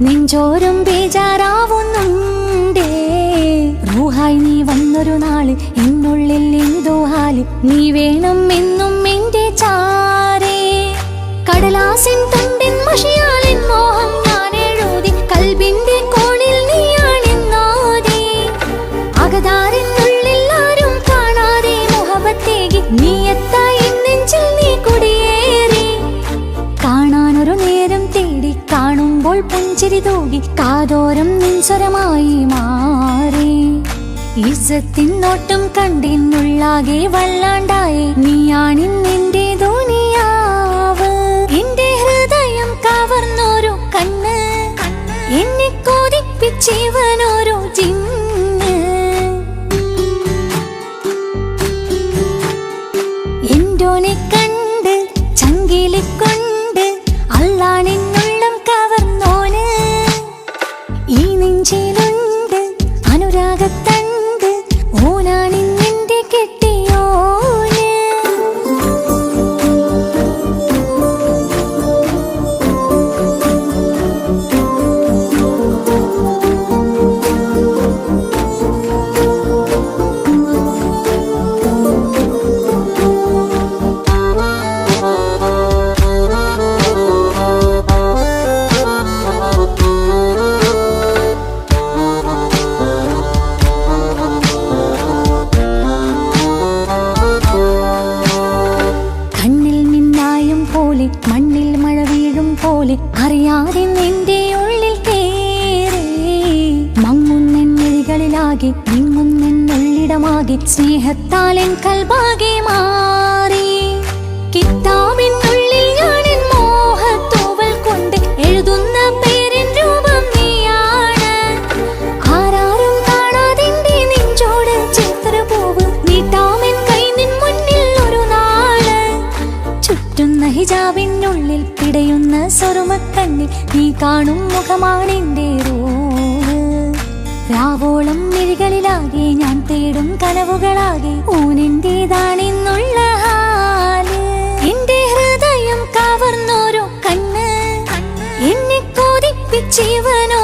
നെഞ്ചോരും ബേജാറാവുന്നുണ്ടേ. റൂഹായി നീ വന്നൊരു നാൾ എന്നുള്ളിൽ എന്തോ ഹാൽ. നീ വേണം എന്നും എന്റെ ചാരേ. കടലാസിൻ തുണ്ടിൻ മഷിയാളിൻ പുഞ്ചിരി തൂകി കാതോരം നിൻസ്വരമായി മാറി. ഇസത്തിൻ നോട്ടം കണ്ടിന്നുള്ളാകെ വല്ലാണ്ടായി. നീയാണി നിന്റെ ദുനിയാവ് എന്റെ ഹൃദയം കവർന്നൊരു കണ്ണ്. എന്നെ കൊതിപ്പിച്ചിവനൊരു നിങ്ങുന്നെന്നുള്ളിടമാകെ സ്നേഹത്താൽ എൻ കൽബാകെ മാറി. കിതാബിനുള്ളിൽ ഞാൻ എൻ മോഹത്തൂവൽ കൊണ്ട് എഴുതുന്ന പേരിൻ രൂപം നീയാണ്. ആരാരും കാണാതിന്റെ നെഞ്ചോട് ചിത്രപൂവ് നീട്ടാമെൻ കൈ നിൻ മുന്നിൽ ഒരു നാൾ ചുറ്റുന്ന ഹിജാബിനുള്ളിൽ പിടയുന്ന സ്വറുമക്കണ്ണിൽ നീ കാണും മുഖമാണിന്റെ റൂഹ് രാവോളം മിഴികളിലാകെ ഞാൻ തേടും കനവുകളാകെ ഊനിന്റെതാണെന്നുള്ള ഹാൽ. ഹൃദയം കവർന്നോരോ കണ്ണ്. എന്നെ കൊതിപ്പിച്ചീവനോ